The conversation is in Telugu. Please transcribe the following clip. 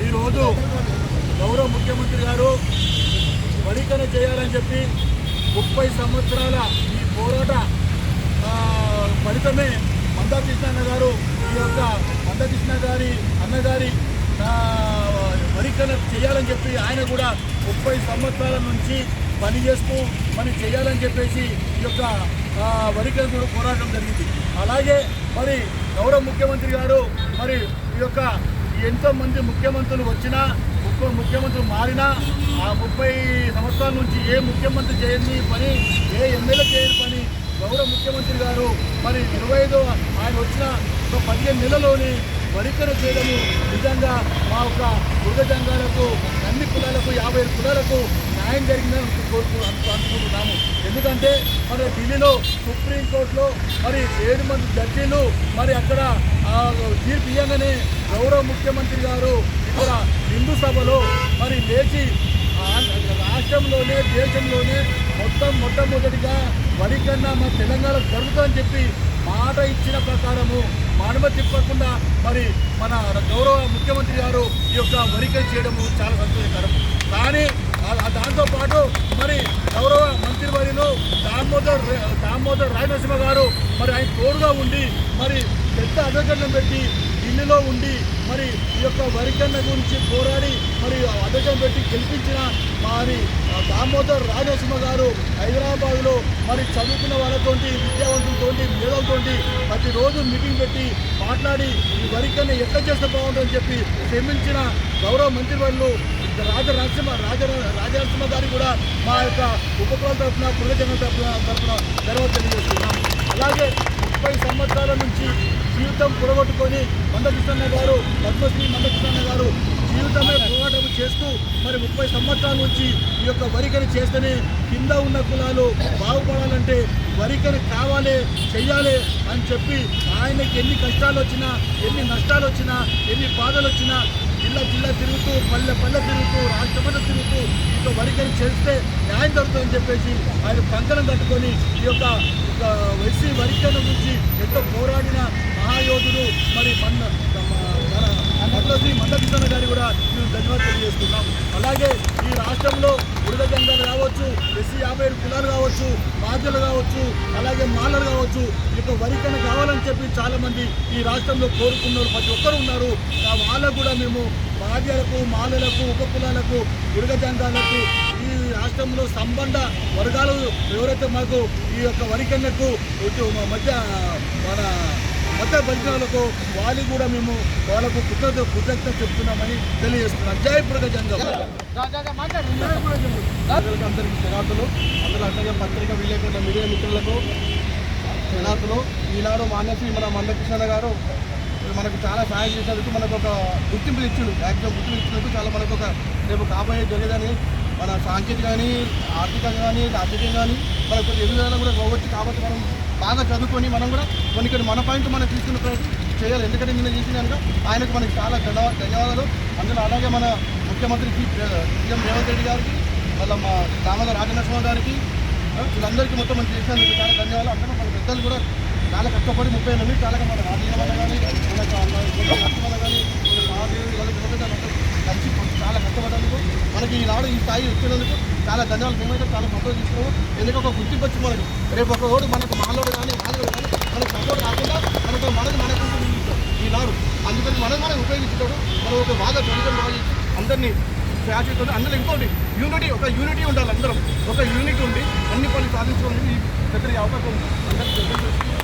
ఈరోజు గౌరవ ముఖ్యమంత్రి గారు వడికన చేయాలని చెప్పి ముప్పై సంవత్సరాల ఈ పోరాట ఫలితమే మందాకృష్ణ గారు ఈ యొక్క మందకృష్ణ గారి అన్నగారి వరికన చేయాలని చెప్పి ఆయన కూడా ముప్పై సంవత్సరాల నుంచి పని చేస్తూ మరి చేయాలని చెప్పేసి ఈ యొక్క వరికలు పోరాటం జరిగింది. అలాగే మరి గౌరవ ముఖ్యమంత్రి గారు మరి ఈ యొక్క ఎంతోమంది ముఖ్యమంత్రులు వచ్చినా ముఖ్య ముఖ్యమంత్రులు మారినా ఆ ముప్పై సంవత్సరాల నుంచి ఏ ముఖ్యమంత్రి చేయని పని ఏ ఎమ్మెల్యే చేయని పని గౌరవ ముఖ్యమంత్రి గారు మరి ఇరవై ఐదో ఆయన వచ్చిన ఒక పదిహేను నెలలోని వరికర చేయడము నిజంగా మా యొక్క మృగ అన్ని కులాలకు యాభై ఐదు కులాలకు న్యాయం జరిగిందని కోరుకు అను- అనుకుంటున్నాము. ఎందుకంటే మరి ఢిల్లీలో సుప్రీంకోర్టులో మరి ఏడు మంది జడ్జీలు మరి అక్కడ తీర్పు ఇవ్వగానే గౌరవ ముఖ్యమంత్రి గారు ఇక్కడ హిందూ సభలో మరి లేచి రాష్ట్రంలోనే దేశంలోనే మొత్తం మొట్టమొదటిగా వరి కన్నా మా తెలంగాణ జరుగుతుందని చెప్పి మాట ఇచ్చిన ప్రకారము మానవ తిప్పకుండా మరి మన గౌరవ ముఖ్యమంత్రి గారు ఈ యొక్క వరికై చేయడము చాలా సంతోషకరం. కానీ దాంతోపాటు మరి గౌరవ మంత్రివర్యులు దామోదర్ దామోదర్ రాయనరసింహ గారు మరి ఆయన తోడుగా ఉండి మరి పెద్ద అధికారులను పెట్టి ఢిల్లీలో ఉండి మరి ఈ యొక్క వరికన్న గురించి పోరాడి మరి అధ్యక్షం పెట్టి గెలిపించిన మరి దామోదర్ రాజసింహ గారు హైదరాబాద్లో మరి చదువుకున్న వాళ్ళతోటి విద్యావంతులతోటి మేధలతోటి ప్రతిరోజు మీటింగ్ పెట్టి మాట్లాడి ఈ వరికన్న ఎట్లా చేస్తే బాగుంటుందని చెప్పి క్షమించిన గౌరవ మంత్రివర్యులు రాజ నరసింహ రాజ రాజనరసింహ గారి కూడా మా యొక్క ఉపకుల తరఫున పురజన తరఫున తరఫున ధన్యవాదాలు తెలియజేస్తున్నాం. అలాగే ముప్పై సంవత్సరాల నుంచి జీవితం పొరగొట్టుకొని మందకృష్ణ గారు పద్మశ్రీ మందకృష్ణ గారు జీవితమే పోరాటం చేస్తూ మరి ముప్పై సంవత్సరాల నుంచి ఈ యొక్క వరికని చేస్తేనే కింద ఉన్న కులాలు బాగుపడాలంటే వరికని కావాలి చెయ్యాలి అని చెప్పి ఆయనకి ఎన్ని కష్టాలు వచ్చినా ఎన్ని నష్టాలు వచ్చినా ఎన్ని బాధలు వచ్చినా జిల్లా జిల్లా తిరుగుతూ పల్లె పల్లె తిరుగుతూ రాష్ట్రమంతా తిరుగుతూ ఈ యొక్క వరికని చేస్తే న్యాయం దొరుకుతుందని చెప్పేసి ఆయన కంకణం కట్టుకొని ఈ యొక్క ఒక వైసీ వరికరణ గురించి ఎంతో పోరాడిన మహాయోధుడు మరి మన మంత్రి మందకృష్ణ గారి కూడా మేము ధన్యవాదాలు తెలియజేస్తున్నాం. అలాగే ఈ రాష్ట్రంలో బురద జంగాలు కావచ్చు ఎస్సీ యాభై ఏడు కులాలు కావచ్చు మాజలు కావచ్చు అలాగే మాలలు కావచ్చు ఈ వరికన కావాలని చెప్పి చాలా మంది ఈ రాష్ట్రంలో కోరుకున్నారు ప్రతి ఒక్కరు ఉన్నారు. ఆ వాళ్ళకు కూడా మేము మాధ్యాలకు మాలలకు ఉప కులాలకు బురద జంగాలకు ఈ రాష్ట్రంలో సంబంధ వర్గాలు ఎవరైతే మాకు ఈ యొక్క వరికన్నకు ఇటు మా మధ్య మన మధ్య భజనాలకు వాళ్ళకి కూడా మేము వాళ్ళకు కృతజ్ఞత కృతజ్ఞత చెప్తున్నామని తెలియజేస్తున్నాం. జై బురద జంగం అందరికీ క్షణార్థులు అందులో అట్లాగే పత్రిక విలేకరుల మీడియా మిత్రులకు క్షణార్థులు ఈనాడు మాన్యశ్రీ మన మందకృష్ణ గారు మనకు చాలా సహాయం చేసినందుకు మనకు ఒక గుర్తింపు ఇచ్చిండు యాక్చువల్ గుర్తింపు ఇచ్చినందుకు చాలా మనకు ఒక రేపు కాబోయే జరిగేదని మన సాంకేతిక కానీ ఆర్థికంగా కానీ రాజకీయం కానీ మనకు కొన్ని ఎదుగుదల కూడా పోవచ్చు కాబట్టి మనం బాగా చదువుకొని మనం కూడా కొన్ని కొన్ని మన పాయింట్ మనం తీసుకున్న చేయాలి. ఎందుకంటే నిన్న చేసిన కనుక ఆయనకు మనకి చాలా ధన్యవా- ధన్యవాదాలు. అందులో అలాగే మన ముఖ్యమంత్రి సీఎం రేవంత్ రెడ్డి గారికి మళ్ళీ మా దామోదర్ రాజనరసింహ గారికి వీళ్ళందరికీ మొత్తం మనం చేసినందుకు చాలా ధన్యవాదాలు. అందరూ మన పెద్దలు కూడా చాలా కష్టపడి ముప్పై ఎనిమిది చాలా మన రాజకీయ వల్ల కానీ మన వల్ల కానీ మన మహాదేవి వాళ్ళ మనకి ఈనాడు ఈ స్థాయి వచ్చినందుకు చాలా ధన్యవాదాలు. మేమైతే చాలా సంతోషం ఎందుకంటే ఒక గుర్తింపు వచ్చి మనకి. రేపు ఒక రోడ్డు మనకు మాలోడు కానీ మాలోడు కానీ మనకు సపోర్ట్ కాకుండా మనకు మనకు మనకు ఈనాడు అందుకని మనం మనం ఉపయోగించుతాడు మనం ఒక బాగా చదువుకొని బాగా అందరినీ శాశ్వత అందరూ ఇంకోటి యూనిటీ ఒక యూనిటీ ఉండాలి అందరం. ఒక యూనిట్ ఉండి అన్ని పనులు సాధించుకోవడానికి ఈ దగ్గర అవకాశం ఉంది. అందరికీ